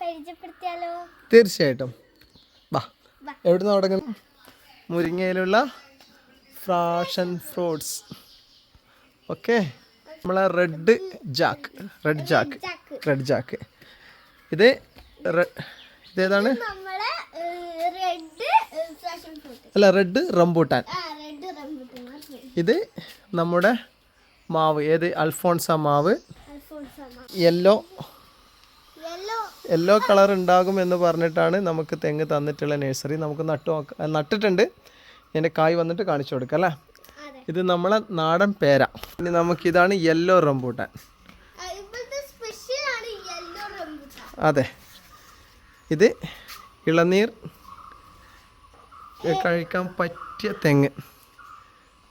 പരിചയപ്പെടുത്തിയാലോ? തീർച്ചയായിട്ടും. വാ. എവിടെ എവിടുന്ന് തുടങ്ങുന്നു? മുരിങ്ങയിലുള്ള ഫ്രാഷൻ ഫ്രൂട്ട്സ് ഓക്കെ നമ്മളെ red jack red jack red jack ഇത് ഇതേതാണ്? അല്ല റെഡ് റംബൂട്ടാൻ. ഇത് നമ്മുടെ മാവ്. ഏത്? അൽഫോൺസ മാവ്. യെല്ലോ യെല്ലോ കളർ ഉണ്ടാകും എന്ന് പറഞ്ഞിട്ടാണ് നമുക്ക് തെങ്ങ് തന്നിട്ടുള്ള നഴ്സറി. നമുക്ക് നട്ടു നട്ടിട്ടുണ്ട്. ഇതിന്റെ കായ് വന്നിട്ട് കാണിച്ചു കൊടുക്കാം അല്ലേ? ഇത് നമ്മളെ നാടൻ പേര. ഇനി നമുക്കിതാണ് യെല്ലോ റംബൂട്ടാൻ. അതെ. ഇത് ഇളനീർ കഴിക്കാൻ പറ്റിയ തെങ്ങ്.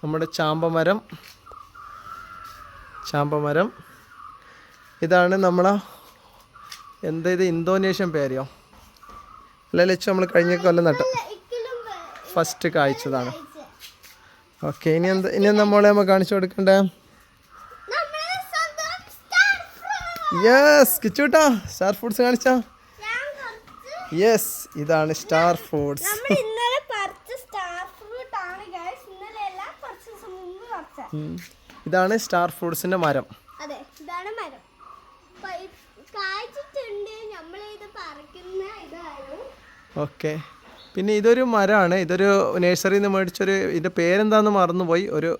നമ്മുടെ ചാമ്പമരം ചാമ്പമരം. ഇതാണ് നമ്മളെ എന്താ ഇത് ഇന്തോനേഷ്യൻ പേരയോ? അല്ല ലച്ചു നമ്മൾ കഴിഞ്ഞ കൊല്ലം നട്ട ഫസ്റ്റ് കായ്ച്ചതാണ് ഓക്കെ ഇനി എന്താ ഇനി നമ്മളെ നമ്മൾ കാണിച്ചു കൊടുക്കണ്ടേ? യെസ് കിച്ചൂട്ടാ സ്റ്റാർ ഫുഡ്സ് കാണിച്ചാ? യെസ് ഇതാണ് സ്റ്റാർ ഫുഡ്സ് ഇതാണ് സ്റ്റാർ പറിച്ച സ്റ്റാർ ഫ്രൂട്ട് ആണ് ഗൈസ് ഇന്നലെ അല്ല കുറച്ച് ദിവസം മുമ്പ് പറിച്ച ഇതാണ് സ്റ്റാർ ഫ്രൂട്ട്സിന്റെ മരം അതെ ഇതാണ് മരം പ- കായ്ച്ചിട്ടുണ്ട് നമ്മൾ ഇത് പറിക്കുന്ന ഇതാണ് ഓക്കെ. പിന്നെ ഇതൊരു മരമാണ് ഇതൊരു നേഴ്സറിയിൽ നിന്ന് മേടിച്ചൊരു ഇതിന്റെ പേരെന്താന്ന് മറന്നുപോയി. ഒരു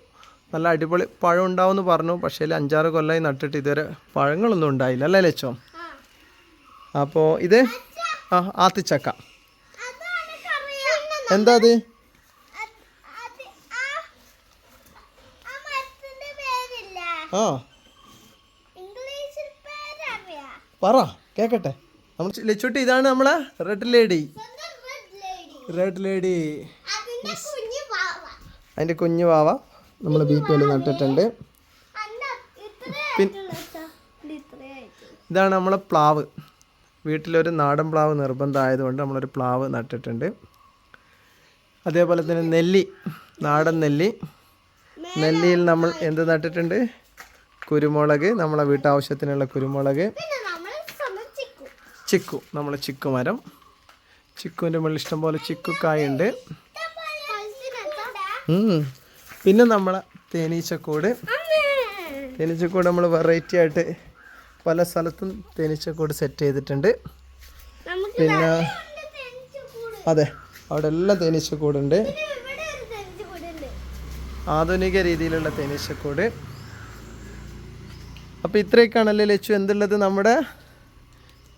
നല്ല അടിപൊളി പഴം ഉണ്ടാവുമെന്ന് പറഞ്ഞു. പക്ഷേ അഞ്ചാറ് കൊല്ലമായി നട്ടിട്ട് ഇതുവരെ പഴങ്ങളൊന്നും ഉണ്ടായില്ല. അല്ലേ ലച്ചോ? അപ്പോൾ ഇത്? ആ ആത്തിച്ചക്ക. എന്താ അത്? ആ പറ കേക്കട്ടെ. നമ്മൾ ലച്ചുട്ടി ഇതാണ് നമ്മളെ റെഡ് ലേഡി റെഡ് ലേഡി അതിന്റെ കുഞ്ഞു വാവ. നമ്മൾ ബി പി എൽ നട്ടിട്ടുണ്ട്. ഇതാണ് നമ്മളെ പ്ലാവ്. വീട്ടിലൊരു നാടൻ പ്ലാവ് നിർബന്ധമായതുകൊണ്ട് നമ്മളൊരു പ്ലാവ് നട്ടിട്ടുണ്ട്. അതേപോലെ തന്നെ നെല്ലി നാടൻ നെല്ലി. നെല്ലിയിൽ നമ്മൾ എന്ത് നട്ടിട്ടുണ്ട്? കുരുമുളക് നമ്മളെ വീട്ടാവശ്യത്തിനുള്ള കുരുമുളക്. ചിക്കു നമ്മൾ ചിക്കു മരം. ചിക്കുവിന്റെ മുകളിൽ ഇഷ്ടംപോലെ ചിക്കുക്കായുണ്ട്. പിന്നെ നമ്മളെ തേനീച്ചക്കൂട്. തേനീച്ചക്കൂട് നമ്മൾ വെറൈറ്റി ആയിട്ട് പല സ്ഥലത്തും തേനീച്ചക്കൂട് സെറ്റ് ചെയ്തിട്ടുണ്ട്. പിന്നെ അതെ അവിടെ എല്ലാം തേനീച്ചക്കൂടുണ്ട്. ആധുനിക രീതിയിലുള്ള തേനീച്ചക്കൂട്. അപ്പോൾ ഇത്രയൊക്കെയാണല്ലേ ലച്ചു എന്തുള്ളത് നമ്മുടെ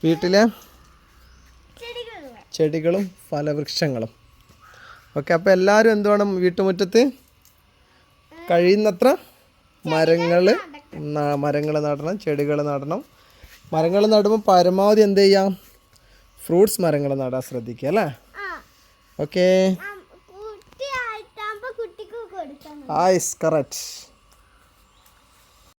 വീട്ടിലെ ചെടികളും. ഫലവൃക്ഷങ്ങളും. ഓക്കെ അപ്പോൾ എല്ലാവരും എന്ത് വേണം വീട്ടുമുറ്റത്ത്? കഴിയുന്നത്ര മരങ്ങൾ മരങ്ങൾ നടണം ചെടികൾ നടണം. മരങ്ങൾ നടുമ്പോൾ പരമാവധി എന്ത് ചെയ്യാം? ഫ്രൂട്ട്സ് മരങ്ങൾ നടാൻ ശ്രദ്ധിക്കുക അല്ലേ? ഓക്കേ. ആയിസ് കറക്റ്റ്